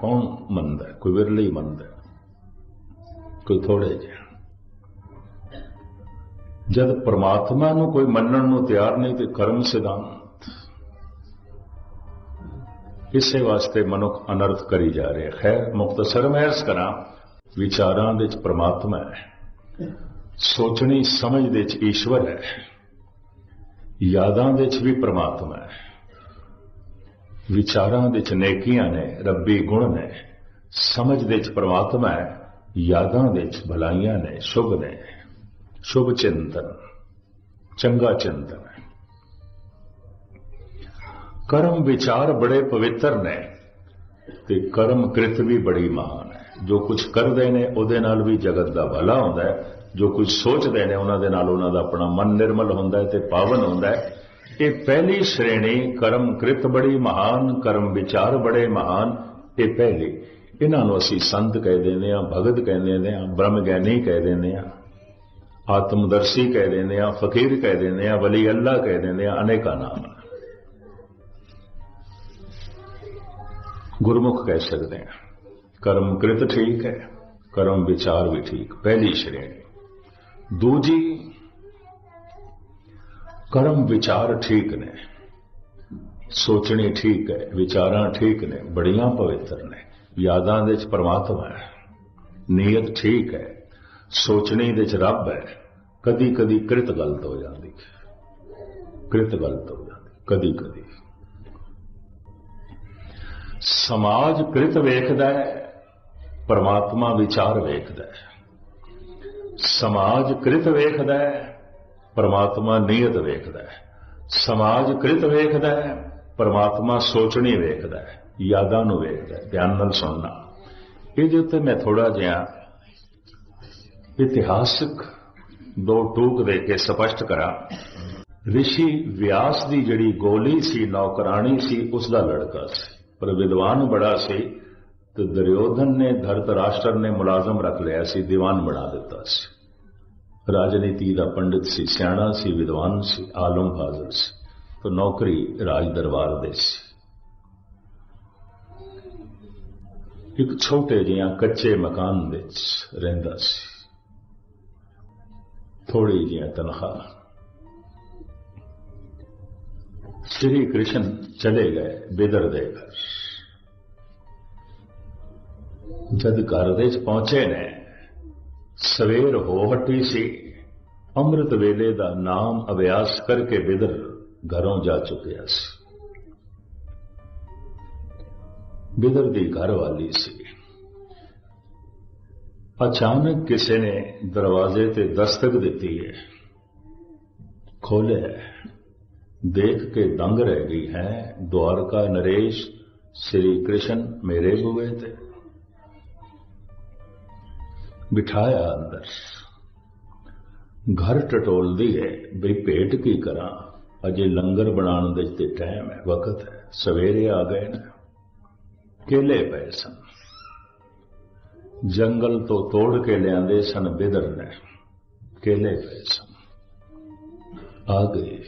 ਕੌਣ ਮੰਨਦਾ ਕੋਈ ਵਿਰਲੇ ਹੀ ਮੰਨਦਾ ਕੋਈ ਥੋੜੇ ਜਿਹੇ। ਜਦ ਪ੍ਰਮਾਤਮਾ ਨੂੰ ਕੋਈ ਮੰਨਣ ਨੂੰ ਤਿਆਰ ਨਹੀਂ ਤੇ ਕਰਮ ਸਿਧਾਂਤ ਇਸੇ ਵਾਸਤੇ ਮਨੁੱਖ ਅਨਰਥ ਕਰੀ ਜਾ ਰਿਹਾ ਖੈਰ ਮੁਖਤਸਰ ਮੈਂ ਇਸ ਕਰਾਂ ਵਿਚਾਰਾਂ ਦੇ ਵਿੱਚ ਪ੍ਰਮਾਤਮਾ ਹੈ। ਸੋਚਣੀ ਸਮਝ ਦੇ ਵਿੱਚ ਈਸ਼ਵਰ ਹੈ। ਯਾਦਾਂ ਦੇ ਵਿੱਚ ਵੀ ਪ੍ਰਮਾਤਮਾ ਹੈ। ਵਿਚਾਰਾਂ ਦੇ ਚ ਨੇਕੀਆਂ ਨੇ, ਰੱਬੀ ਗੁਣ ਨੇ। ਸਮਝ ਦੇ ਵਿੱਚ ਪ੍ਰਮਾਤਮਾ ਹੈ, ਯਾਦਾਂ ਦੇ ਵਿੱਚ ਭਲਾਈਆਂ ਨੇ, ਸ਼ੁਭ ਨੇ। ਸ਼ੁਭ ਚਿੰਤਨ, ਚੰਗਾ ਚਿੰਤਨ। ਕਰਮ ਵਿਚਾਰ ਬੜੇ ਪਵਿੱਤਰ ਨੇ ਤੇ ਕਰਮ ਕ੍ਰਿਤ ਵੀ ਬੜੀ ਮਹਾਨ ਹੈ। ਜੋ ਕੁਝ ਕਰਦੇ ਨੇ, ਉਹਦੇ ਨਾਲ ਵੀ ਜਗਤ ਦਾ ਭਲਾ ਹੁੰਦਾ ਹੈ। ਜੋ ਕੁਝ ਸੋਚਦੇ ਨੇ, ਉਹਨਾਂ ਦੇ ਨਾਲ ਉਹਨਾਂ ਦਾ ਆਪਣਾ ਮਨ ਨਿਰਮਲ ਹੁੰਦਾ ਹੈ ਤੇ ਪਾਵਨ ਹੁੰਦਾ ਹੈ। ਇਹ ਪਹਿਲੀ ਸ਼੍ਰੇਣੀ ਕਰਮ ਕ੍ਰਿਤ ਬੜੀ ਮਹਾਨ, ਕਰਮ ਵਿਚਾਰ ਬੜੇ ਮਹਾਨ, ਇਹ ਪਹਿਲੀ। ਇਹਨਾਂ ਨੂੰ ਅਸੀਂ ਸੰਤ ਕਹਿ ਦਿੰਦੇ ਆ ਭਗਤ ਕਹਿ ਦਿੰਦੇ ਆ ਬ੍ਰਹਮ ਗਿਆਨੀ ਕਹਿ ਦਿੰਦੇ ਆ ਆਤਮਦਰਸ਼ੀ ਕਹਿ ਦਿੰਦੇ ਆ ਫਕੀਰ ਕਹਿ ਦਿੰਦੇ ਆ ਵਲੀ ਅੱਲਾ ਕਹਿ ਦਿੰਦੇ ਆ ਅਨੇਕਾਂ ਨਾਮ। ਗੁਰਮੁਖ ਕਹਿ ਸਕਦੇ ਆ ਕਰਮ ਕ੍ਰਿਤ ਠੀਕ ਹੈ, ਕਰਮ ਵਿਚਾਰ ਵੀ ਠੀਕ, ਪਹਿਲੀ ਸ਼੍ਰੇਣੀ। ਦੂਜੀ ਕਰਮ ਵਿਚਾਰ ਠੀਕ ਨੇ, ਸੋਚਣੀ ਠੀਕ ਹੈ, ਵਿਚਾਰਾਂ ਠੀਕ ਨੇ, ਬੜੀਆਂ ਪਵਿੱਤਰ ਨੇ, ਯਾਦਾਂ ਦੇ ਵਿੱਚ ਪਰਮਾਤਮਾ ਹੈ, ਨੀਅਤ ਠੀਕ ਹੈ, ਸੋਚਣੀ ਦੇ ਵਿੱਚ ਰੱਬ ਹੈ ਕਦੀ ਕਦੀ ਕ੍ਰਿਤ ਗਲਤ ਹੋ ਜਾਂਦੀ ਹੈ, ਕ੍ਰਿਤ ਗਲਤ ਹੋ ਜਾਂਦੀ ਕਦੀ ਕਦੀ ਸਮਾਜ ਕ੍ਰਿਤ ਵੇਖਦਾ ਹੈ, ਪਰਮਾਤਮਾ ਵਿਚਾਰ ਵੇਖਦਾ ਹੈ, ਸਮਾਜ ਕ੍ਰਿਤ ਵੇਖਦਾ ਹੈ ਪਰਮਾਤਮਾ ਨੀਅਤ ਵੇਖਦਾ ਹੈ। ਸਮਾਜ ਕ੍ਰਿਤ ਵੇਖਦਾ ਹੈ, ਪਰਮਾਤਮਾ ਸੋਚਣੀ ਵੇਖਦਾ ਹੈ, ਯਾਦਾਂ ਨੂੰ ਵੇਖਦਾ ਹੈ। ਧਿਆਨ ਨਾਲ ਸੁਣਨਾ। ਇਹਦੇ ਉੱਤੇ ਮੈਂ ਥੋੜਾ ਜਿਹਾ ਇਤਿਹਾਸਕ ਦੋ ਟੂਕ ਦੇ ਕੇ ਸਪਸ਼ਟ ਕਰਾਂ। ਰਿਸ਼ੀ ਵਿਆਸ ਦੀ ਜਿਹੜੀ ਗੋਲੀ ਸੀ, ਨੌਕਰਾਣੀ ਸੀ, ਉਸ ਦਾ ਲੜਕਾ ਸੀ। ਪਰ ਵਿਦਵਾਨ ਬੜਾ ਸੀ ਤੇ ਦਰਯੋਧਨ ਨੇ, ਧਰਤ ਰਾਸ਼ਟਰ ਨੇ ਮੁਲਾਜ਼ਮ ਰੱਖ ਲਿਆ ਸੀ, ਦੀਵਾਨ ਬਣਾ ਦਿੱਤਾ ਸੀ। ਰਾਜਨੀਤੀ ਦਾ ਪੰਡਿਤ ਸੀ, ਸਿਆਣਾ ਸੀ, ਵਿਦਵਾਨ ਸੀ, ਆਲਮ ਫਾਜ਼ਲ ਸੀ, ਤੇ ਨੌਕਰੀ ਰਾਜ ਦਰਬਾਰ ਦੇ ਸੀ। ਇੱਕ ਛੋਟੇ ਜਿਹਾ ਕੱਚੇ ਮਕਾਨ ਵਿੱਚ ਰਹਿੰਦਾ ਸੀ। ਥੋੜੀ ਜਿਹੀ ਤਨਖਾਹ। ਸ੍ਰੀ ਕ੍ਰਿਸ਼ਨ ਚਲੇ ਗਏ ਬਿਦਰ ਦੇ ਘਰ। ਜਦ ਘਰ ਦੇ ਵਿੱਚ ਪਹੁੰਚੇ ਨੇ, ਸਵੇਰ ਹੋ ਹਟੀ ਸੀ। ਅੰਮ੍ਰਿਤ ਵੇਲੇ ਦਾ ਨਾਮ ਅਭਿਆਸ ਕਰਕੇ ਬਿਦਰ ਘਰੋਂ ਜਾ ਚੁੱਕਿਆ ਸੀ ਬਿਦਰ ਦੀ ਘਰ ਵਾਲੀ ਸੀ ਅਚਾਨਕ ਕਿਸੇ ਨੇ ਦਰਵਾਜ਼ੇ ਤੇ ਦਸਤਕ ਦਿੱਤੀ ਹੈ ਖੋਲੇ ਦੇਖ ਕੇ ਦੰਗ ਰਹਿ ਗਈ ਹੈ ਦਵਾਰਕਾ ਨਰੇਸ਼ ਸ੍ਰੀ ਕ੍ਰਿਸ਼ਨ ਮੇਰੇ ਬੂਏ ਤੇ ਬਿਠਾਇਆ ਅੰਦਰ ਘਰ ਟਟੋਲਦੀ ਹੈ, ਬਈ ਭੇਟ ਕੀ ਕਰਾਂ? ਅਜੇ ਲੰਗਰ ਬਣਾਉਣ ਦੇ ਤੇ ਟਾਈਮ ਹੈ, ਵਕਤ ਹੈ, ਸਵੇਰੇ ਆ ਗਏ ਨੇ। ਕੇਲੇ ਪਏ ਸਨ। ਜੰਗਲ ਤੋਂ ਤੋੜ ਕੇ ਲਿਆਂਦੇ ਸਨ ਬਿਦਰ ਨੇ। ਕੇਲੇ ਪਏ ਸਨ। ਆ ਗਏ।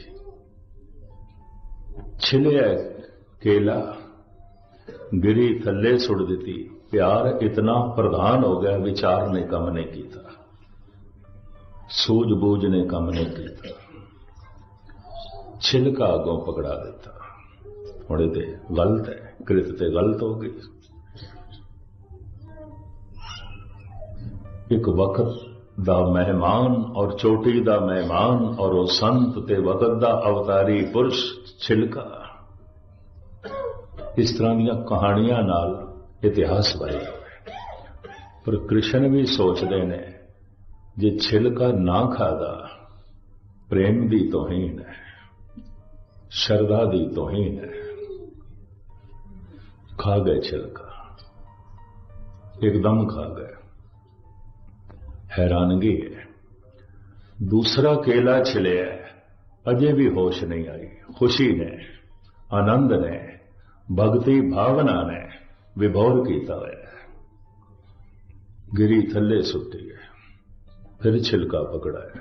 ਛਿਲਿਆ ਕੇਲਾ। ਗਿਰੀ ਥੱਲੇ ਸੁੱਟ ਦਿੱਤੀ। ਪਿਆਰ ਇਤਨਾ ਪ੍ਰਧਾਨ ਹੋ ਗਿਆ, ਵਿਚਾਰ ਨੇ ਕੰਮ ਨਹੀਂ ਸੂਝ-ਬੂਝ ਨੇ ਕੰਮ ਨਹੀਂ ਕੀਤਾ। ਛਿਲਕਾ ਅੱਗੋਂ ਪਕੜਾ ਦਿੱਤਾ। ਹੁਣ ਇਹ ਤੇ ਗਲਤ ਹੈ, ਕ੍ਰਿਤ ਤੇ ਗਲਤ ਹੋ ਗਈ। ਇੱਕ ਵਕਤ ਦਾ ਮਹਿਮਾਨ ਔਰ ਚੋਟੀ ਦਾ ਮਹਿਮਾਨ ਔਰ ਉਹ ਸੰਤ ਤੇ ਵਕਤ ਦਾ ਅਵਤਾਰੀ ਪੁਰਸ਼ ਛਿਲਕਾ। ਇਸ ਤਰ੍ਹਾਂ ਦੀਆਂ ਕਹਾਣੀਆਂ ਨਾਲ ਇਤਿਹਾਸ ਭਰਿਆ ਪਰ ਕ੍ਰਿਸ਼ਨ ਵੀ ਸੋਚਦੇ ਨੇ ਜੇ ਛਿਲਕਾ ਨਾ ਖਾਦਾ, ਪ੍ਰੇਮ ਦੀ ਤੋਹੀਨ ਹੈ, ਸ਼ਰਧਾ ਦੀ ਤੋਹੀਨ ਹੈ। ਖਾ ਗਏ ਛਿਲਕਾ ਇੱਕਦਮ ਖਾ ਗਏ। ਹੈਰਾਨਗੀ ਹੈ। ਦੂਸਰਾ ਕੇਲਾ ਛਿਲਿਆ, ਅਜੇ ਵੀ ਹੋਸ਼ ਨਹੀਂ ਆਈ, ਖੁਸ਼ੀ ਨੇ, ਆਨੰਦ ਨੇ, ਭਗਤੀ ਭਾਵਨਾ ਨੇ, ਵਿਭੋਰ ਕੀਤਾ ਹੋਇਆ ਗਿਰੀ ਥੱਲੇ ਸੁੱਟੀ ਹੈ। ਫਿਰ ਛਿਲਕਾ ਪਕੜਾਇਆ।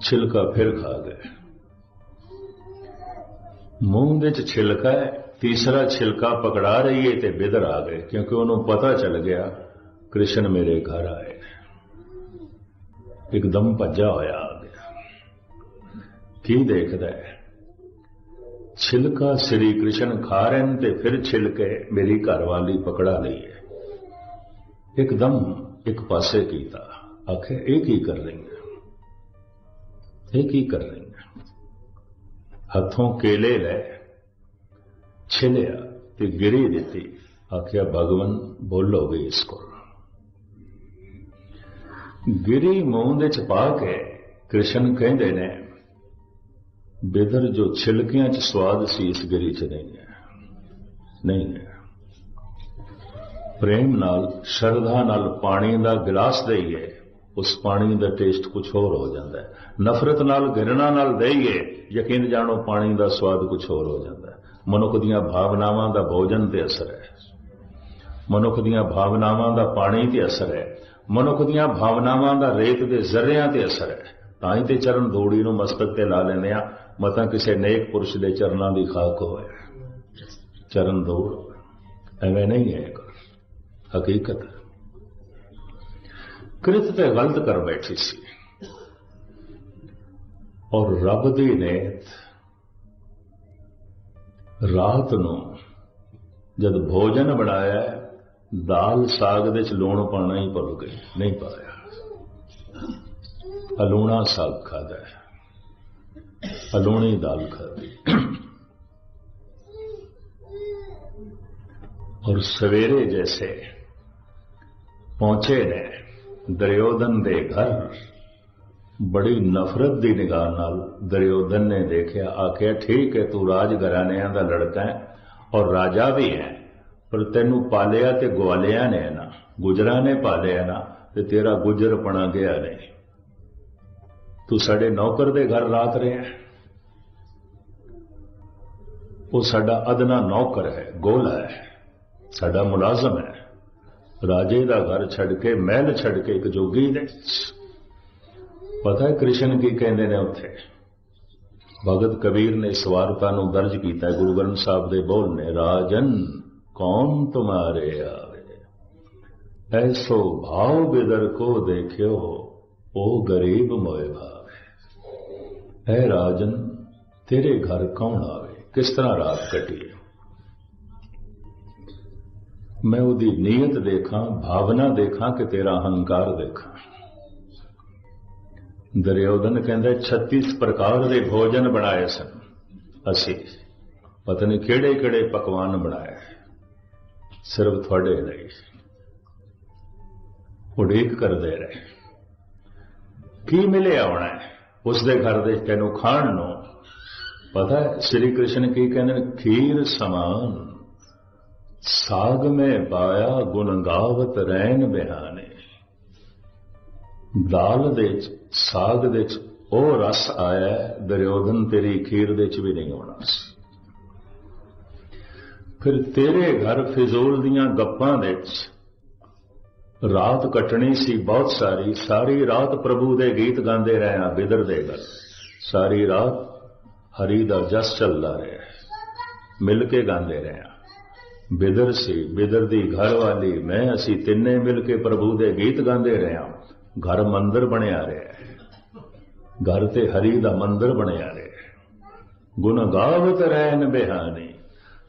ਛਿਲਕਾ ਫਿਰ ਖਾ ਗਏ ਮੂੰਹ ਦੇ ਚ ਛਿਲਕਾ ਹੈ, ਤੀਸਰਾ ਛਿਲਕਾ ਪਕੜਾ ਰਹੀ ਹੈ ਤੇ ਬਿਦਰ ਆ ਗਏ, ਕਿਉਂਕਿ ਉਹਨੂੰ ਪਤਾ ਚੱਲ ਗਿਆ, ਕ੍ਰਿਸ਼ਨ ਮੇਰੇ ਘਰ ਆਏ। ਨੇ। ਇੱਕਦਮ ਭੱਜਾ ਹੋਇਆ ਆ ਗਿਆ। ਕੀ ਦੇਖਦਾ ਹੈ? ਛਿਲਕਾ ਸ੍ਰੀ ਕ੍ਰਿਸ਼ਨ ਖਾ ਰਹੇ ਨੇ ਤੇ ਫਿਰ ਛਿਲਕੇ ਮੇਰੀ ਘਰਵਾਲੀ ਪਕੜਾ ਲਈ ਹੈ। ਇੱਕਦਮ ਇੱਕ ਪਾਸੇ ਕੀਤਾ। ਆਖੇ ਇਹ ਕੀ ਕਰ ਰਹੀ ਹੈ ਇਹ ਕੀ ਕਰ ਰਹੀ ਹੈ ਹੱਥੋਂ ਕੇਲੇ ਲੈ, ਛਿਲਿਆ ਤੇ ਗਿਰੀ ਦਿੱਤੀ। ਆਖਿਆ, ਭਗਵਨ ਬੋਲੋਗੇ ਇਸ ਕੋਲ। ਗਿਰੀ ਮੂੰਹ ਦੇ ਚ ਪਾ ਕੇ ਕ੍ਰਿਸ਼ਨ ਕਹਿੰਦੇ ਨੇ, ਬਿਦਰ ਜੋ ਛਿਲਕਿਆਂ ਚ ਸਵਾਦ ਸੀ, ਇਸ ਗਿਰੀ ਚ ਨਹੀਂ ਹੈ। ਨਹੀਂ ਹੈ। ਪ੍ਰੇਮ ਨਾਲ, ਸ਼ਰਧਾ ਨਾਲ ਪਾਣੀ ਦਾ ਗਿਲਾਸ ਦੇਈਏ, ਉਸ ਪਾਣੀ ਦਾ ਟੇਸਟ ਕੁਝ ਹੋਰ ਹੋ ਜਾਂਦਾ ਹੈ। ਨਫ਼ਰਤ ਨਾਲ, ਘਿਰਣਾ ਨਾਲ ਦੇਈਏ, ਯਕੀਨ ਜਾਣੋ ਪਾਣੀ ਦਾ ਸਵਾਦ ਕੁਝ ਹੋਰ ਹੋ ਜਾਂਦਾ ਹੈ। ਮਨੁੱਖ ਦੀਆਂ ਭਾਵਨਾਵਾਂ ਦਾ ਭੋਜਨ ਤੇ ਅਸਰ ਹੈ। ਮਨੁੱਖ ਦੀਆਂ ਭਾਵਨਾਵਾਂ ਦਾ ਪਾਣੀ ਤੇ ਅਸਰ ਹੈ। ਮਨੁੱਖ ਦੀਆਂ ਭਾਵਨਾਵਾਂ ਦਾ ਰੇਤ ਦੇ ਜ਼ਰਿਆਂ ਤੇ ਅਸਰ ਹੈ। ਤਾਂ ਹੀ ਤੇ ਚਰਨ ਧੂੜੀ ਨੂੰ ਮਸਤਕ ਤੇ ਲਾ ਲੈਂਦੇ ਆ ਮਤਾਂ ਕਿਸੇ ਨੇਕ ਪੁਰਸ਼ ਦੇ ਚਰਨਾਂ ਦੀ ਖਾਕ ਹੋਵੇ ਚਰਨ ਧੂੜ ਐਵੇਂ ਨਹੀਂ ਹੈ ਹਕੀਕਤ। ਕ੍ਰਿਤ ਤੇ ਗਲਤ ਕਰ ਬੈਠੀ ਸੀ। ਔਰ ਰੱਬ ਦੀ ਨੇਤ ਰਾਤ ਨੂੰ ਜਦ ਭੋਜਨ ਬਣਾਇਆ, ਦਾਲ ਸਾਗ ਦੇ ਚ ਲੂਣ ਪਾਣਾ ਹੀ ਭੁੱਲ ਗਈ, ਨਹੀਂ ਪਾਇਆ। ਅਲੂਣਾ ਸਾਗ ਖਾਦਾ ਅਲੂਣੀ ਦਾਲ ਖਾਦੀ ਔਰ ਸਵੇਰੇ ਜੈਸੇ ਪਹੁੰਚੇ ਨੇ। ਦਰਿਓਦਨ ਦੇ ਘਰ। ਬੜੀ ਨਫ਼ਰਤ ਦੀ ਨਿਗਾਹ ਨਾਲ ਦਰਿਓਦਨ ਨੇ ਦੇਖਿਆ, ਆਖਿਆ, ਠੀਕ ਹੈ, ਤੂੰ ਰਾਜ ਘਰਾਣਿਆਂ ਦਾ ਲੜਕਾ ਹੈ ਔਰ ਰਾਜਾ ਵੀ ਹੈ, ਪਰ ਤੈਨੂੰ ਪਾਲਿਆ ਤੇ ਗਵਾਲਿਆ ਨੇ ਨਾ। ਗੁਜਰਾਂ ਨੇ ਪਾਲਿਆ ਨਾ ਤੇ ਤੇਰਾ ਗੁਜਰਪਣਾ ਗਿਆ ਨਹੀਂ ਤੂੰ ਸਾਡੇ ਨੌਕਰ ਦੇ ਘਰ ਰਾਤ ਰਿਹਾ ਉਹ ਸਾਡਾ ਅਦਨਾ ਨੌਕਰ ਹੈ, ਗੋਲਾ ਹੈ। ਸਾਡਾ ਮੁਲਾਜ਼ਮ ਹੈ। ਰਾਜੇ ਦਾ ਘਰ ਛੱਡ ਕੇ, ਮਹਿਲ ਛੱਡ ਕੇ ਇੱਕ ਜੋਗੀ ਨੇ। ਪਤਾ ਹੈ ਕ੍ਰਿਸ਼ਨ ਕੀ ਕਹਿੰਦੇ ਨੇ ਉੱਥੇ? ਭਗਤ ਕਬੀਰ ਨੇ ਇਸ ਨੂੰ ਦਰਜ ਕੀਤਾ ਗੁਰੂ ਗ੍ਰੰਥ ਸਾਹਿਬ ਦੇ ਬੋਲ ਨੇ, ਰਾਜਨ, ਕੌਣ ਤੁਮਾਰੇ ਆਵੇ? ਐਸੋ ਭਾਵ ਬਿਦਰ ਕੋ ਦੇਖਿਓ, ਉਹ ਗਰੀਬ ਮੋਏ ਭਾਵੇ। ਐ ਰਾਜਨ, ਤੇਰੇ ਘਰ ਕੌਣ ਆਵੇ? ਕਿਸ ਤਰ੍ਹਾਂ ਰਾਤ ਕੱਟੀਏ? ਮੈਂ ਉਹਦੀ ਨੀਅਤ ਦੇਖਾਂ, ਭਾਵਨਾ ਦੇਖਾਂ ਕਿ ਤੇਰਾ ਹੰਕਾਰ ਦੇਖਾਂ। ਦਰਿਓਦਨ ਕਹਿੰਦਾ 36 ਪ੍ਰਕਾਰ ਦੇ ਭੋਜਨ ਬਣਾਏ ਸਨ। ਅਸੀਂ ਪਤਾ ਨਹੀਂ ਕਿਹੜੇ ਕਿਹੜੇ ਪਕਵਾਨ ਬਣਾਏ। ਸਿਰਫ ਤੁਹਾਡੇ ਲਈ। ਉਡੀਕ ਕਰਦੇ ਰਹੇ। ਕੀ ਮਿਲਿਆ ਹੋਣਾ? ਹੈ ਉਸ ਦੇ ਘਰ ਦੇ ਤੈਨੂੰ ਖਾਣ ਨੂੰ? ਪਤਾ ਸ੍ਰੀ ਕ੍ਰਿਸ਼ਨ ਕੀ ਕਹਿੰਦੇ ਨੇ? ਖੀਰ ਸਮਾਨ। ਸਾਗ ਮੈਂ ਪਾਇਆ ਗੁਣਗਾਵਤ ਗਾਵਤ ਰਹਿਣ ਬਿਹਾਨੇ। ਦਾਲ ਦੇ ਚ, ਸਾਗ ਦੇ ਚ ਉਹ ਰਸ ਆਇਆ ਦਰਿਓਧਨ ਤੇਰੀ ਖੀਰ ਦੇ ਚ ਵੀ ਨਹੀਂ ਹੋਣਾ ਸੀ। ਫਿਰ ਤੇਰੇ ਘਰ ਫਿਜ਼ੂਲ ਦੀਆਂ ਗੱਪਾਂ ਦੇ ਚ, ਰਾਤ ਕੱਟਣੀ ਸੀ ਬਹੁਤ ਸਾਰੀ ਸਾਰੀ ਰਾਤ ਪ੍ਰਭੂ ਦੇ ਗੀਤ ਗਾਉਂਦੇ ਰਹੇ ਆ ਬਿਦਰ ਦੇ ਘਰ। ਸਾਰੀ ਰਾਤ ਹਰੀ ਦਾ ਜਸ ਚੱਲਦਾ ਰਿਹਾ। ਮਿਲ ਕੇ ਗਾਉਂਦੇ ਰਹੇ ਆ ਬਿਦਰ ਸੀ, ਬਿਦਰ ਦੀ ਘਰ ਵਾਲੀ, ਮੈਂ, ਅਸੀਂ ਤਿੰਨੇ ਮਿਲ ਕੇ ਪ੍ਰਭੂ ਦੇ ਗੀਤ ਗਾਉਂਦੇ ਰਹੇ ਹਾਂ। ਘਰ ਮੰਦਰ ਬਣਿਆ ਰਿਹਾ ਘਰ ਤੇ ਹਰੀ ਦਾ ਮੰਦਰ ਬਣਿਆ ਰਿਹਾ ਗੁਣ ਗਾਵਤ ਰਹਿਣ ਬਿਹਾਨੀ,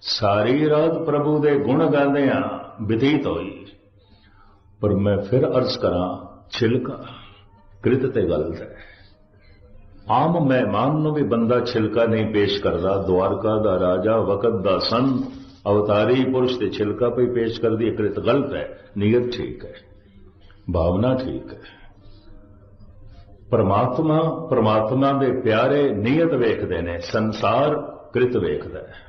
ਸਾਰੀ ਰਾਤ ਪ੍ਰਭੂ ਦੇ ਗੁਣ ਗਾਉਂਦੇ ਆ ਬਤੀਤ ਹੋਈ। ਪਰ ਮੈਂ ਫਿਰ ਅਰਜ਼ ਕਰਾਂ, ਛਿਲਕਾ, ਕ੍ਰਿਤ ਤੇ ਗਲਤ ਹੈ। ਆਮ ਮਹਿਮਾਨ ਨੂੰ ਵੀ ਬੰਦਾ ਛਿਲਕਾ ਨਹੀਂ ਪੇਸ਼ ਕਰਦਾ ਦਵਾਰਕਾ ਦਾ ਰਾਜਾ, ਵਕਤ ਦਾ ਸੰਤ ਅਵਤਾਰੀ ਪੁਰਸ਼ ਤੇ ਛਿਲਕਾ ਪਈ ਪੇਸ਼ ਕਰਦੀ ਹੈ ਕ੍ਰਿਤ ਗਲਤ ਹੈ ਨੀਅਤ ਠੀਕ ਹੈ ਭਾਵਨਾ ਠੀਕ ਹੈ ਪਰਮਾਤਮਾ ਪਰਮਾਤਮਾ ਦੇ ਪਿਆਰੇ ਨੀਅਤ ਵੇਖਦੇ ਨੇ ਸੰਸਾਰ ਕ੍ਰਿਤ ਵੇਖਦਾ ਹੈ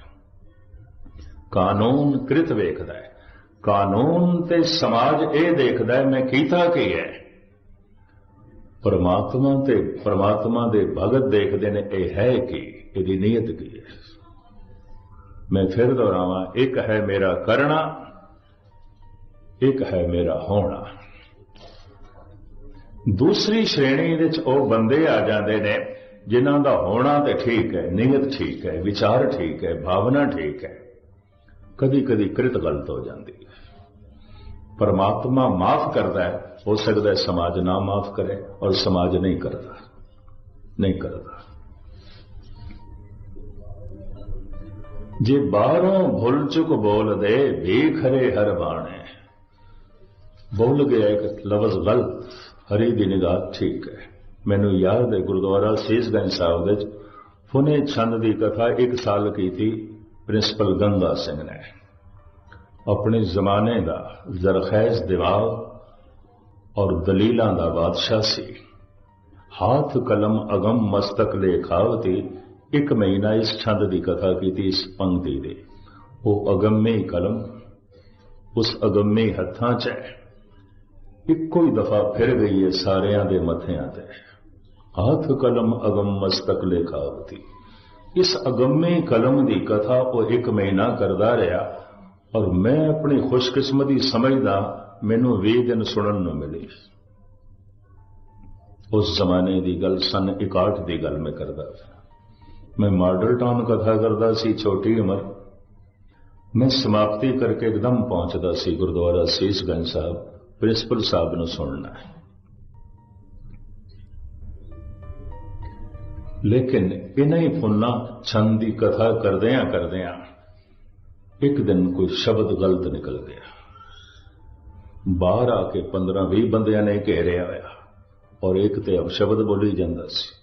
ਕਾਨੂੰਨ ਕ੍ਰਿਤ ਵੇਖਦਾ ਹੈ ਕਾਨੂੰਨ ਤੇ ਸਮਾਜ ਇਹ ਦੇਖਦਾ ਹੈ ਮੈਂ ਕੀਤਾ ਕੀ ਹੈ ਪਰਮਾਤਮਾ ਤੇ ਪਰਮਾਤਮਾ ਦੇ ਭਗਤ ਦੇਖਦੇ ਨੇ ਇਹ ਹੈ ਕੀ ਇਹਦੀ ਨੀਅਤ ਕੀ ਹੈ ਮੈਂ ਫਿਰ ਦੁਹਰਾਵਾਂ, ਇੱਕ ਹੈ ਮੇਰਾ ਕਰਨਾ ਇੱਕ ਹੈ ਮੇਰਾ ਹੋਣਾ। ਦੂਸਰੀ ਸ਼੍ਰੇਣੀ ਵਿੱਚ ਉਹ ਬੰਦੇ ਆ ਜਾਂਦੇ ਨੇ, ਜਿਨ੍ਹਾਂ ਦਾ ਹੋਣਾ ਤੇ ਠੀਕ ਹੈ ਨੀਅਤ ਠੀਕ ਹੈ, ਵਿਚਾਰ ਠੀਕ ਹੈ, ਭਾਵਨਾ ਠੀਕ ਹੈ। ਕਦੀ ਕਦੀ ਕ੍ਰਿਤ ਗਲਤ ਹੋ ਜਾਂਦੀ ਹੈ। ਪਰਮਾਤਮਾ ਮਾਫ ਕਰਦਾ ਹੈ, ਹੋ ਸਕਦਾ ਹੈ ਸਮਾਜ ਨਾ ਮਾਫ ਕਰੇ, ਔਰ ਸਮਾਜ ਨਹੀਂ ਕਰਦਾ ਨਹੀਂ ਕਰਦਾ। ਜੇ ਬਾਹਰੋਂ ਭੁੱਲ ਚੁੱਕ ਬੋਲਦੇ ਵੀ ਹਰ ਬਾਣੇ। ਬੋਲ ਗਿਆ ਇੱਕ ਲਫ਼ਜ਼ ਗਲਤ, ਹਰੀ ਦੀ ਨਿਗਾਹ ਠੀਕ ਹੈ। ਮੈਨੂੰ ਯਾਦ ਹੈ ਗੁਰਦੁਆਰਾ ਸੀਸਗੰਜ ਸਾਹਿਬ ਵਿੱਚ ਫੁਨੇ ਛੰਦ ਦੀ ਕਥਾ ਇੱਕ ਸਾਲ ਕੀਤੀ ਪ੍ਰਿੰਸੀਪਲ ਗੰਗਾ ਸਿੰਘ ਨੇ। ਆਪਣੇ ਜ਼ਮਾਨੇ ਦਾ ਜ਼ਰਖੈਜ਼ ਦਿਮਾਗ ਔਰ ਦਲੀਲਾਂ ਦਾ ਬਾਦਸ਼ਾਹ ਸੀ। ਹਾਥ ਕਲਮ ਅਗਮ ਮਸਤਕ ਲੇਖਾਵਤੀ ਇੱਕ ਮਹੀਨਾ ਇਸ ਛੰਦ ਦੀ ਕਥਾ ਕੀਤੀ, ਇਸ ਪੰਕਤੀ ਦੇ। ਉਹ ਅਗੰਮੇ ਕਲਮ, ਉਸ ਅਗੰਮੇ ਹੱਥਾਂ 'ਚ ਹੈ। ਇੱਕੋ ਹੀ ਦਫਾ ਫਿਰ ਗਈ ਹੈ ਸਾਰਿਆਂ ਦੇ ਮੱਥਿਆਂ ਤੇ। ਹੱਥ ਕਲਮ ਅਗਮ ਮਸਤਕ ਲੇਖਾਵਤੀ। ਇਸ ਅਗੰਮੇ ਕਲਮ ਦੀ ਕਥਾ ਉਹ ਇੱਕ ਮਹੀਨਾ ਕਰਦਾ ਰਿਹਾ, ਔਰ ਮੈਂ ਆਪਣੀ ਖੁਸ਼ਕਿਸਮਤੀ ਸਮਝਦਾ ਮੈਨੂੰ 20 ਦਿਨ ਸੁਣਨ ਨੂੰ ਮਿਲੀ। ਉਸ ਜ਼ਮਾਨੇ ਦੀ ਗੱਲ, ਸਨ 61 ਦੀ ਗੱਲ ਮੈਂ ਕਰਦਾ। ਸੀ ਮੈਂ ਮਾਡਲ ਟਾਊਨ ਕਥਾ ਕਰਦਾ ਸੀ, ਛੋਟੀ ਉਮਰ। ਮੈਂ ਸਮਾਪਤੀ ਕਰਕੇ ਇੱਕਦਮ ਪਹੁੰਚਦਾ ਸੀ ਗੁਰਦੁਆਰਾ ਸੀਸਗੰਜ ਸਾਹਿਬ, ਪ੍ਰਿੰਸੀਪਲ ਸਾਹਿਬ ਨੂੰ ਸੁਣਨਾ ਹੈ। ਲੇਕਿਨ ਇਹਨਾਂ ਹੀ ਫੁੱਲਾਂ ਛੰਦ ਦੀ ਕਥਾ ਕਰਦਿਆਂ ਕਰਦਿਆਂ ਇੱਕ ਦਿਨ ਕੋਈ ਸ਼ਬਦ ਗਲਤ ਨਿਕਲ ਗਿਆ। ਬਾਹਰ ਆ ਕੇ 15 20 ਬੰਦਿਆਂ ਨੇ ਘੇਰਿਆ ਹੋਇਆ ਔਰ ਇੱਕ ਤੇ ਅਪਸ਼ਬਦ ਬੋਲੀ ਜਾਂਦਾ ਸੀ।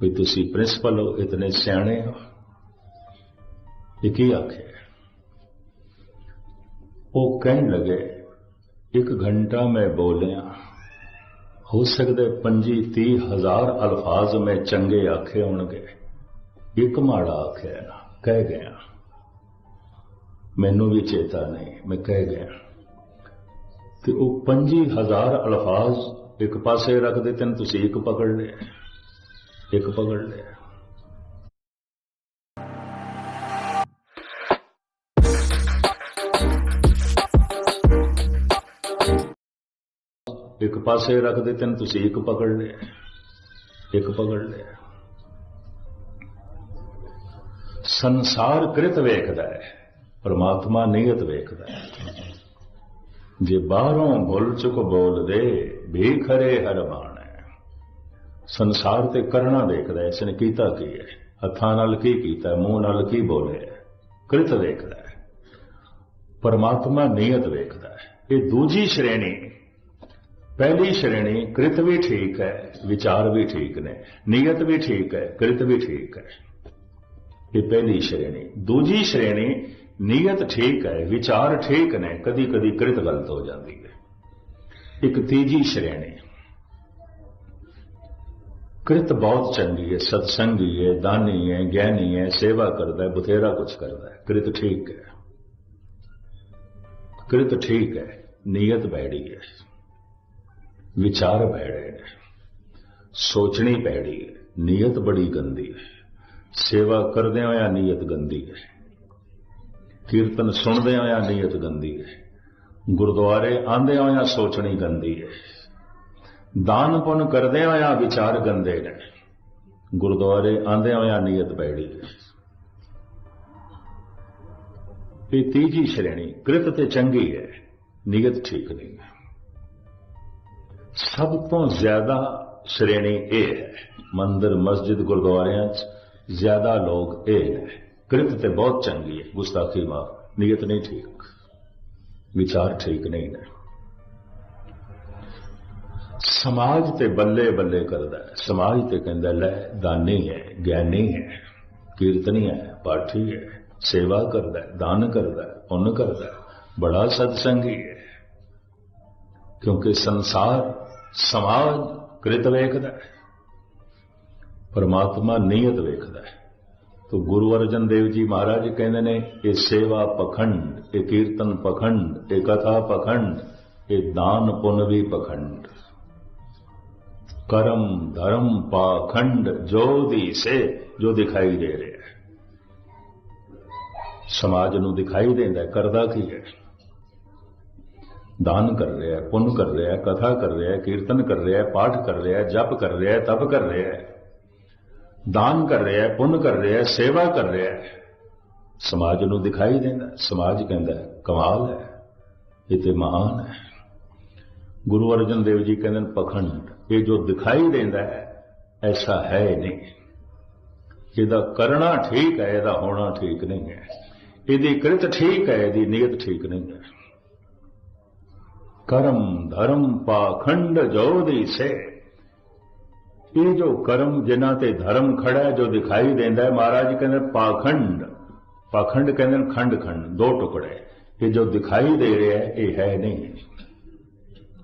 ਵੀ ਤੁਸੀਂ ਪ੍ਰਿੰਸੀਪਲ ਹੋ, ਇਤਨੇ ਸਿਆਣੇ ਹੋ। ਇਹ ਕੀ ਆਖਿਆ ਉਹ ਕਹਿਣ ਲੱਗੇ, ਇੱਕ ਘੰਟਾ ਮੈਂ ਬੋਲਿਆ। ਹੋ ਸਕਦਾ 25 30 ਹਜ਼ਾਰ ਅਲਫਾਜ਼ ਮੈਂ ਚੰਗੇ ਆਖੇ ਹੋਣਗੇ। ਇੱਕ ਮਾੜਾ ਆਖਿਆ ਨਾ ਕਹਿ ਗਿਆ। ਮੈਨੂੰ ਵੀ ਚੇਤਾ ਨਹੀਂ, ਮੈਂ ਕਹਿ ਗਿਆ। ਤੇ ਉਹ 25000 ਅਲਫਾਜ਼ ਇੱਕ ਪਾਸੇ ਰੱਖ ਦਿੱਤੇ ਨੇ, ਤੁਸੀਂ ਇੱਕ ਪਕੜ ਲਿਆ ਇੱਕ ਪਕੜ ਲਿਆ। ਇੱਕ ਪਾਸੇ ਰੱਖ ਦਿੱਤੇ ਨੇ, ਤੁਸੀਂ ਇੱਕ ਪਕੜ ਲਿਆ। ਇੱਕ ਪਕੜ ਲਿਆ। ਸੰਸਾਰ ਕ੍ਰਿਤ ਵੇਖਦਾ ਹੈ, ਪਰਮਾਤਮਾ ਨਿਯਤ ਵੇਖਦਾ ਹੈ। ਜੇ ਬਾਹਰੋਂ ਭੁੱਲ ਚੁੱਕ ਬੋਲਦੇ, ਵੀ ਖਰੇ ਹਰ ਬਾਣ ਸੰਸਾਰ ਤੇ ਕਰਨਾ ਦੇਖਦਾ ਹੈ ਇਸ ਨੇ ਕੀਤਾ ਕੀ ਹੈ? ਹੱਥਾਂ ਨਾਲ ਕੀ ਕੀਤਾ ਮੂੰਹ ਨਾਲ ਕੀ ਬੋਲਿਆ ਕ੍ਰਿਤ ਵੇਖਦਾ ਹੈ। ਪਰਮਾਤਮਾ ਨੀਅਤ ਵੇਖਦਾ ਹੈ। ਇਹ ਦੂਜੀ ਸ਼੍ਰੇਣੀ, ਪਹਿਲੀ ਸ਼੍ਰੇਣੀ ਕ੍ਰਿਤ ਵੀ ਠੀਕ ਹੈ, ਵਿਚਾਰ ਵੀ ਠੀਕ ਨੇ ਨੀਅਤ ਵੀ ਠੀਕ ਹੈ, ਕ੍ਰਿਤ ਵੀ ਠੀਕ ਹੈ। ਇਹ ਪਹਿਲੀ ਸ਼੍ਰੇਣੀ। ਦੂਜੀ ਸ਼੍ਰੇਣੀ ਨੀਅਤ ਠੀਕ ਹੈ, ਵਿਚਾਰ ਠੀਕ ਨੇ ਕਦੀ ਕਦੀ ਕ੍ਰਿਤ ਗਲਤ ਹੋ ਜਾਂਦੀ ਹੈ। ਇੱਕ ਤੀਜੀ ਸ਼੍ਰੇਣੀ। ਕ੍ਰਿਤ ਬਹੁਤ ਚੰਗੀ ਹੈ, ਸਤਸੰਗੀ ਹੈ, ਦਾਨੀ ਹੈ, ਗਿਆਨੀ ਹੈ, ਸੇਵਾ ਕਰਦਾ ਹੈ, ਬਥੇਰਾ ਕੁਝ ਕਰਦਾ ਹੈ। ਕ੍ਰਿਤ ਠੀਕ ਹੈ। ਕ੍ਰਿਤ ਠੀਕ ਹੈ, ਨੀਅਤ ਬੈੜੀ ਹੈ। ਵਿਚਾਰ ਬੈੜੇ ਨੇ। ਸੋਚਣੀ ਪੈੜੀ ਹੈ, ਨੀਅਤ ਬੜੀ ਗੰਦੀ ਹੈ। ਸੇਵਾ ਕਰਦਿਆਂ ਹੋਇਆ ਨੀਅਤ ਗੰਦੀ ਹੈ। ਕੀਰਤਨ ਸੁਣਦਿਆਂ ਹੋਇਆ ਨੀਅਤ ਗੰਦੀ ਹੈ। ਗੁਰਦੁਆਰੇ ਆਂਦਿਆਂ ਹੋਇਆ ਸੋਚਣੀ ਗੰਦੀ ਹੈ। ਦਾਨ ਪੁੰਨ ਕਰਦਿਆਂ ਹੋਇਆ ਵਿਚਾਰ ਗੰਦੇ ਨੇ। ਗੁਰਦੁਆਰੇ ਆਂਦਿਆਂ ਹੋਇਆ ਨੀਅਤ ਬੈੜੀ ਇਹ ਤੀਜੀ ਸ਼੍ਰੇਣੀ, ਕ੍ਰਿਤ ਤੇ ਚੰਗੀ ਹੈ, ਨੀਅਤ ਠੀਕ ਨਹੀਂ ਹੈ। ਸਭ ਤੋਂ ਜ਼ਿਆਦਾ ਸ਼੍ਰੇਣੀ ਇਹ ਹੈ, ਮੰਦਰ, ਮਸਜਿਦ, ਗੁਰਦੁਆਰਿਆਂ 'ਚ ਜ਼ਿਆਦਾ ਲੋਕ ਇਹ ਹੈ ਕ੍ਰਿਤ ਤੇ ਬਹੁਤ ਚੰਗੀ ਹੈ, ਗੁਸਤਾਖੀ ਮਾਫ, ਨੀਅਤ ਨਹੀਂ ਠੀਕ। ਵਿਚਾਰ ਠੀਕ ਨਹੀਂ ਨੇ। ਸਮਾਜ ਤੇ ਬੱਲੇ ਬੱਲੇ ਕਰਦਾ ਹੈ। ਸਮਾਜ ਤੇ ਕਹਿੰਦਾ, ਲੈ, ਦਾਨੀ ਹੈ, ਗਿਆਨੀ ਹੈ, ਕੀਰਤਨੀ ਹੈ, ਪਾਠੀ ਹੈ, ਸੇਵਾ ਕਰਦਾ ਹੈ, ਦਾਨ ਕਰਦਾ ਹੈ, ਪੁੰਨ ਕਰਦਾ ਹੈ, ਬੜਾ ਸਤਸੰਗੀ ਹੈ। ਕਿਉਂਕਿ ਸੰਸਾਰ, ਸਮਾਜ ਕ੍ਰਿਤ ਵੇਖਦਾ ਹੈ। ਪਰਮਾਤਮਾ ਨੀਅਤ ਵੇਖਦਾ ਹੈ। ਤੋ ਗੁਰੂ ਅਰਜਨ ਦੇਵ ਜੀ ਮਹਾਰਾਜ ਕਹਿੰਦੇ ਨੇ, ਇਹ ਸੇਵਾ ਪਖੰਡ, ਇਹ ਕੀਰਤਨ ਪਖੰਡ, ਇਹ ਕਥਾ ਪਖੰਡ, ਇਹ ਦਾਨ ਪੁੰਨ ਵੀ ਪਖੰਡ। ਕਰਮ ਧਰਮ ਪਾਖੰਡ ਜੋ ਦੀ ਸੇ ਜੋ ਦਿਖਾਈ ਦੇ ਰਿਹਾ ਹੈ ਸਮਾਜ ਨੂੰ ਦਿਖਾਈ ਦਿੰਦਾ ਕਰਦਾ ਕੀ ਹੈ ਦਾਨ ਕਰ ਰਿਹਾ ਹੈ ਪੁੰਨ ਕਰ ਰਿਹਾ ਹੈ ਕਥਾ ਕਰ ਰਿਹਾ ਹੈ ਕੀਰਤਨ ਕਰ ਰਿਹਾ ਹੈ ਪਾਠ ਕਰ ਰਿਹਾ ਹੈ ਜਪ ਕਰ ਰਿਹਾ ਹੈ ਤਪ ਕਰ ਰਿਹਾ ਹੈ ਦਾਨ ਕਰ ਰਿਹਾ ਹੈ ਪੁੰਨ ਕਰ ਰਿਹਾ ਹੈ ਸੇਵਾ ਕਰ ਰਿਹਾ ਹੈ ਸਮਾਜ ਨੂੰ ਦਿਖਾਈ ਦਿੰਦਾ ਸਮਾਜ ਕਹਿੰਦਾ ਕਮਾਲ ਹੈ ਇਹ ਤੇ ਮਹਾਨ ਹੈ ਗੁਰੂ ਅਰਜਨ ਦੇਵ ਜੀ ਕਹਿੰਦੇ ਨੇ ਪਖੰਡ ਇਹ ਜੋ ਦਿਖਾਈ ਦਿੰਦਾ ਹੈ, ਐਸਾ ਹੈ ਨਹੀਂ। ਇਹਦਾ ਕਰਨਾ ਠੀਕ ਹੈ, ਇਹਦਾ ਹੋਣਾ ਠੀਕ ਨਹੀਂ ਹੈ। ਇਹਦੀ ਕ੍ਰਿਤ ਠੀਕ ਹੈ, ਇਹਦੀ ਨੀਅਤ ਠੀਕ ਨਹੀਂ ਹੈ। ਕਰਮ ਧਰਮ ਪਾਖੰਡ ਜੋ ਦੀ ਸੇ, ਇਹ ਜੋ ਕਰਮ ਜਿਨ੍ਹਾਂ ਤੇ ਧਰਮ ਖੜਾ ਹੈ, ਜੋ ਦਿਖਾਈ ਦਿੰਦਾ ਹੈ, ਮਹਾਰਾਜ ਕਹਿੰਦੇ ਪਾਖੰਡ। ਪਾਖੰਡ ਕਹਿੰਦੇ ਨੇ ਖੰਡ ਖੰਡ, ਦੋ ਟੁਕੜੇ। ਇਹ ਜੋ ਦਿਖਾਈ ਦੇ ਰਿਹਾ ਇਹ ਹੈ ਨਹੀਂ।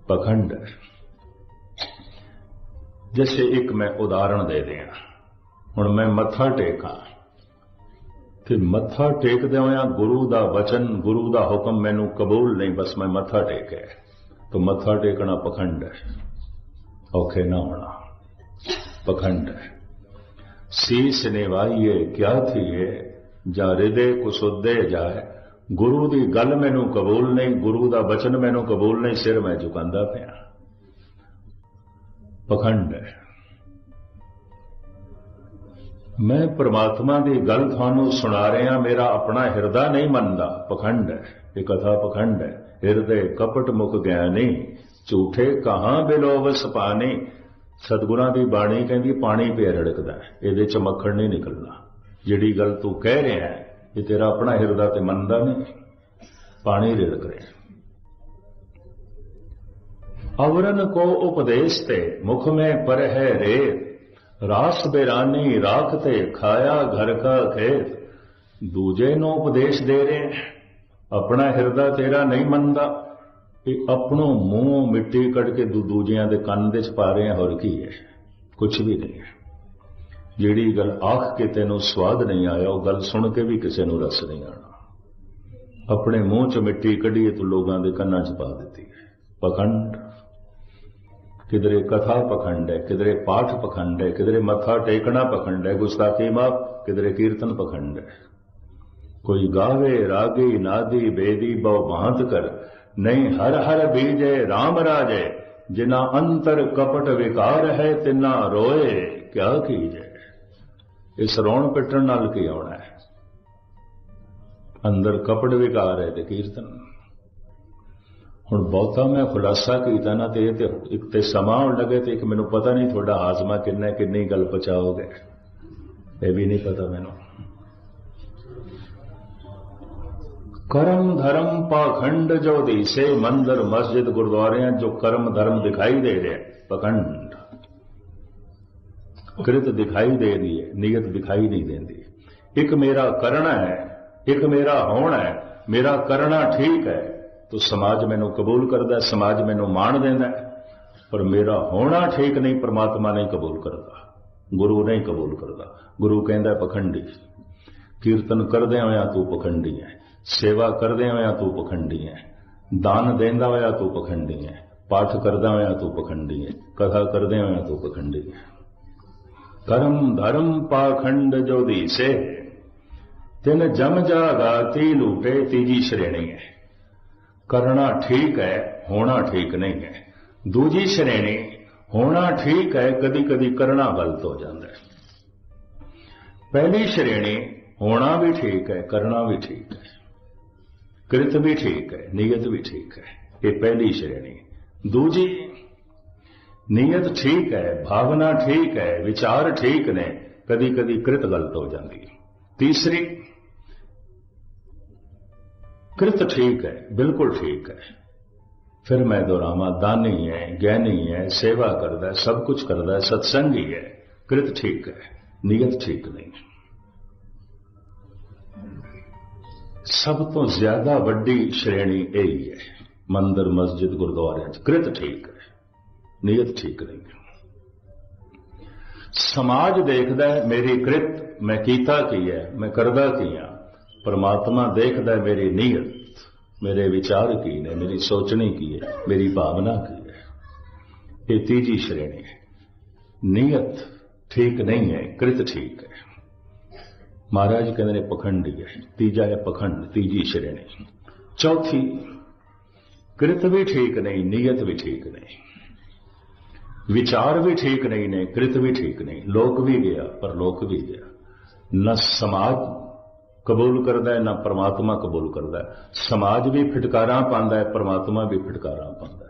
ਪਖੰਡ ਹੈ ਜਿਵੇਂ ਇੱਕ ਮੈਂ ਉਦਾਹਰਣ ਦੇ ਦਿਆਂ ਹੁਣ ਮੈਂ ਮੱਥਾ ਟੇਕਾਂ ਤੇ ਮੱਥਾ ਟੇਕਦੇ ਹੋਇਆ ਗੁਰੂ ਦਾ ਵਚਨ ਗੁਰੂ ਦਾ ਹੁਕਮ ਮੈਨੂੰ ਕਬੂਲ ਨਹੀਂ ਬਸ ਮੈਂ ਮੱਥਾ ਟੇਕਿਆ ਤਾਂ ਮੱਥਾ ਟੇਕਣਾ ਪਖੰਡ ਹੈ ਔਖੇ ਨਾ ਹੋਣਾ ਪਖੰਡ ਹੈ ਸੀਸ ਨਿਵਾਈਏ ਕਿਆ ਥੀਏ ਜਾ ਹਿਰਦੇ ਕੁਸੁੱਦੇ ਜਾਏ ਗੁਰੂ ਦੀ ਗੱਲ ਮੈਨੂੰ ਕਬੂਲ ਨਹੀਂ ਗੁਰੂ ਦਾ ਵਚਨ ਮੈਨੂੰ ਕਬੂਲ ਨਹੀਂ ਸਿਰ ਮੈਂ ਝੁਕਾਉਂਦਾ ਪਿਆ ਪਖੰਡ ਹੈ। ਮੈਂ ਪ੍ਰਮਾਤਮਾ ਦੀ ਗੱਲ ਤੁਹਾਨੂੰ ਸੁਣਾ ਰਿਹਾ, ਮੇਰਾ ਆਪਣਾ ਹਿਰਦਾ ਨਹੀਂ ਮੰਨਦਾ। ਪਖੰਡ ਹੈ, ਇਹ ਕਥਾ ਪਖੰਡ ਹੈ। ਹਿਰਦੇ ਕਪਟ ਮੁਖ ਗਿਆਨੀ, ਝੂਠੇ ਕਹਾਂ ਬਿਲੋਵਸ ਪਾਣੀ ਸਤਗੁਰਾਂ ਦੀ ਬਾਣੀ ਕਹਿੰਦੀ, ਪਾਣੀ ਪੇ ਰੜਕਦਾ ਇਹਦੇ ਚ ਮੱਖਣ ਨਹੀਂ ਨਿਕਲਣਾ ਜਿਹੜੀ ਗੱਲ ਤੂੰ ਕਹਿ ਰਿਹਾ ਹੈ, ਇਹ ਤੇਰਾ ਆਪਣਾ ਹਿਰਦਾ ਤੇ ਮੰਨਦਾ ਨਹੀਂ। ਪਾਣੀ ਰਿੜਕ ਰਿਹਾ। ਅਵਰਨ ਕੋ ਉਪਦੇਸ਼ ਤੇ ਮੁਖ ਮੈਂ ਪਰ ਹੈ ਰੇ ਰਾਸ ਬੇਰਾਨੀ ਰਾਖ ਤੇ ਖਾਇਆ ਘਰ ਕਾ ਖੇਤ। ਦੂਜੇ ਨੂੰ ਉਪਦੇਸ਼ ਦੇ ਰਹੇ ਆਪਣਾ ਹਿਰਦਾ ਤੇਰਾ ਨਹੀਂ ਮੰਨਦਾ। ਇਹ ਆਪਣੋ ਮੂੰਹ ਮਿੱਟੀ ਕੱਢ ਕੇ ਦੂ ਦੂਜਿਆਂ ਦੇ ਕੰਨ ਦੇ ਚ ਪਾ ਰਹੇ ਹੋਰ ਕੀ ਹੈ? ਕੁਝ ਵੀ ਨਹੀਂ ਹੈ। ਜਿਹੜੀ ਗੱਲ ਆਖ ਕੇ ਤੈਨੂੰ ਸਵਾਦ ਨਹੀਂ ਆਇਆ, ਉਹ ਗੱਲ ਸੁਣ ਕੇ ਵੀ ਕਿਸੇ ਨੂੰ ਰਸ ਨਹੀਂ ਆਣਾ ਆਪਣੇ ਮੂੰਹ ਚ ਮਿੱਟੀ ਕੱਢੀਏ ਤੂੰ ਲੋਕਾਂ ਦੇ ਕੰਨਾਂ ਚ ਪਾ ਦਿੱਤੀ ਹੈ। ਪਖੰਡ। ਕਿਧਰੇ ਕਥਾ ਪਖੰਡ ਹੈ, ਕਿਧਰੇ ਪਾਠ ਪਖੰਡ ਹੈ, ਕਿਧਰੇ ਮੱਥਾ ਟੇਕਣਾ ਪਖੰਡ ਹੈ, ਗੁਸਤਾਖੀ ਮਾਫ, ਕਿਧਰੇ ਕੀਰਤਨ ਪਖੰਡ ਹੈ। ਕੋਈ ਗਾਵੇ, ਰਾਗੀ, ਨਾਦੀ, ਬੇਦੀ, ਬਹੁ ਮਹੰਤ ਕਰ, ਨਹੀਂ ਹਰ ਹਰ ਬੀਜੇ RAM ਰਾਜੇ ਜਿਨਾ ਅੰਤਰ ਕਪਟ ਵਿਕਾਰ ਹੈ, ਤਿਨਾ ਰੋਏ, ਕਿਆ ਕੀਜੇ। ਇਸ ਰੌਣ ਪਿੱਟਣ ਨਾਲ ਕੀ ਆਉਣਾ ਹੈ? ਅੰਦਰ ਕਪਟ ਵਿਕਾਰ ਹੈ ਤੇ ਕੀਰਤਨ। ਹੁਣ ਬਹੁਤਾ ਮੈਂ ਖੁਲਾਸਾ ਕੀਤਾ ਨਾ ਤੇ ਇਹ ਤੇ ਇੱਕ ਤੇ ਸਮਾਂ ਹੋਣ ਲੱਗੇ ਤੇ ਇੱਕ ਮੈਨੂੰ ਪਤਾ ਨਹੀਂ ਤੁਹਾਡਾ ਹਾਜ਼ਮਾ ਕਿੰਨਾ, ਕਿੰਨੀ ਗੱਲ ਪਹੁੰਚਾਓਗੇ। ਇਹ ਵੀ ਨਹੀਂ ਪਤਾ ਮੈਨੂੰ। ਕਰਮ ਧਰਮ ਪਾਖੰਡ ਜੋ ਦੀਸੇ ਮੰਦਰ ਮਸਜਿਦ ਗੁਰਦੁਆਰਿਆਂ ਜੋ ਕਰਮ ਧਰਮ ਦਿਖਾਈ ਦੇ ਰਿਹਾ, ਪਖੰਡ। ਕ੍ਰਿਤ ਦਿਖਾਈ ਦੇ ਰਹੀ ਹੈ ਨੀਅਤ ਦਿਖਾਈ ਨਹੀਂ ਦਿੰਦੀ। ਇੱਕ ਮੇਰਾ ਕਰਨਾ ਹੈ, ਇੱਕ ਮੇਰਾ ਹੋਣਾ ਹੈ, ਮੇਰਾ ਕਰਨਾ ਠੀਕ ਹੈ। ਤੋ ਸਮਾਜ ਮੈਨੂੰ ਕਬੂਲ ਕਰਦਾ ਹੈ, ਸਮਾਜ ਮੈਨੂੰ ਮਾਣ ਦਿੰਦਾ ਪਰ ਮੇਰਾ ਹੋਣਾ ਠੀਕ ਨਹੀਂ ਪ੍ਰਮਾਤਮਾ ਨਹੀਂ ਕਬੂਲ ਕਰਦਾ। ਗੁਰੂ ਨਹੀਂ ਕਬੂਲ ਕਰਦਾ। ਗੁਰੂ ਕਹਿੰਦਾ ਪਖੰਡੀ। ਕੀਰਤਨ ਕਰਦੇ ਹੋਇਆ ਤੂੰ ਪਖੰਡੀ ਹੈ। ਸੇਵਾ ਕਰਦੇ ਹੋਇਆ ਤੂੰ ਪਖੰਡੀ ਹੈ। ਦਾਨ ਦੇਂਦਾ ਹੋਇਆ ਤੂੰ ਪਖੰਡੀ ਹੈ। ਪਾਠ ਕਰਦਾ ਹੋਇਆ ਤੂੰ ਪਖੰਡੀ ਹੈ। ਕਥਾ ਕਰਦੇ ਹੋਇਆ ਤੂੰ ਪਖੰਡੀ ਹੈ। ਕਰਮ ਧਰਮ ਪਾਖੰਡ ਜੋ ਦੀਸੇ ਤਿਨ ਜਮ ਜਾਗਾਤੀ ਲੂਟੇ ਤੀਜੀ ਸ਼੍ਰੇਣੀ ਹੈ। ਕਰਨਾ ਠੀਕ ਹੈ, ਹੋਣਾ ਠੀਕ ਨਹੀਂ ਹੈ। ਦੂਜੀ ਸ਼੍ਰੇਣੀ, ਹੋਣਾ ਠੀਕ ਹੈ ਕਦੀ ਕਦੀ ਕਰਨਾ ਗਲਤ ਹੋ ਜਾਂਦਾ ਹੈ। ਪਹਿਲੀ ਸ਼੍ਰੇਣੀ, ਹੋਣਾ ਵੀ ਠੀਕ ਹੈ, ਕਰਨਾ ਵੀ ਠੀਕ ਹੈ। ਕ੍ਰਿਤ ਵੀ ਠੀਕ ਹੈ ਨੀਅਤ ਵੀ ਠੀਕ ਹੈ, ਇਹ ਪਹਿਲੀ ਸ਼੍ਰੇਣੀ। ਦੂਜੀ ਨੀਅਤ ਠੀਕ ਹੈ, ਭਾਵਨਾ ਠੀਕ ਹੈ, ਵਿਚਾਰ ਠੀਕ ਨੇ ਕਦੀ ਕਦੀ ਕ੍ਰਿਤ ਗਲਤ ਹੋ ਜਾਂਦੀ ਹੈ। ਤੀਸਰੀ ਕ੍ਰਿਤ ਠੀਕ ਹੈ ਬਿਲਕੁਲ ਠੀਕ ਹੈ ਫਿਰ ਮੈਂ ਦੁਹਰਾਵਾਂ ਦਾਨੀ ਹੈ ਗਿਆਨੀ ਹੈ ਸੇਵਾ ਕਰਦਾ ਸਭ ਕੁਝ ਕਰਦਾ ਹੈ ਸਤਸੰਗੀ ਹੈ ਕ੍ਰਿਤ ਠੀਕ ਹੈ ਨੀਅਤ ਠੀਕ ਨਹੀਂ ਸਭ ਤੋਂ ਜ਼ਿਆਦਾ ਵੱਡੀ ਸ਼੍ਰੇਣੀ ਇਹ ਹੀ ਹੈ ਮੰਦਰ ਮਸਜਿਦ ਗੁਰਦੁਆਰਿਆਂ 'ਚ ਕ੍ਰਿਤ ਠੀਕ ਹੈ ਨੀਅਤ ਠੀਕ ਨਹੀਂ ਸਮਾਜ ਦੇਖਦਾ ਹੈ ਮੇਰੀ ਕ੍ਰਿਤ ਮੈਂ ਕੀਤਾ ਕੀ ਹੈ ਮੈਂ ਕਰਦਾ ਕੀ ਹਾਂ ਪਰਮਾਤਮਾ ਦੇਖਦਾ ਹੈ ਮੇਰੀ ਨੀਅਤ, ਮੇਰੇ ਵਿਚਾਰ ਕੀ ਨੇ, ਮੇਰੀ ਸੋਚਣੀ ਕੀ ਹੈ, ਮੇਰੀ ਭਾਵਨਾ ਕੀ ਹੈ। ਇਹ ਤੀਜੀ ਸ਼੍ਰੇਣੀ ਹੈ। ਨੀਅਤ ਠੀਕ ਨਹੀਂ ਹੈ, ਕ੍ਰਿਤ ਠੀਕ ਹੈ। ਮਹਾਰਾਜ ਕਹਿੰਦੇ ਨੇ ਪਖੰਡੀ ਹੈ, ਤੀਜਾ ਹੈ ਪਖੰਡ, ਤੀਜੀ ਸ਼੍ਰੇਣੀ। ਚੌਥੀ, ਕ੍ਰਿਤ ਵੀ ਠੀਕ ਨਹੀਂ, ਨੀਅਤ ਵੀ ਠੀਕ ਨਹੀਂ। ਵਿਚਾਰ ਵੀ ਠੀਕ ਨਹੀਂ ਨੇ, ਕ੍ਰਿਤ ਵੀ ਠੀਕ ਨਹੀਂ। ਲੋਕ ਵੀ ਗਿਆ ਪਰ ਲੋਕ ਵੀ ਗਿਆ। ਨਾ ਸਮਾਜ ਕਬੂਲ ਕਰਦਾ ਹੈ, ਨਾ ਪਰਮਾਤਮਾ ਕਬੂਲ ਕਰਦਾ ਹੈ। ਸਮਾਜ ਵੀ ਫਟਕਾਰਾਂ ਪਾਉਂਦਾ ਹੈ, ਪ੍ਰਮਾਤਮਾ ਵੀ ਫਟਕਾਰਾਂ ਪਾਉਂਦਾ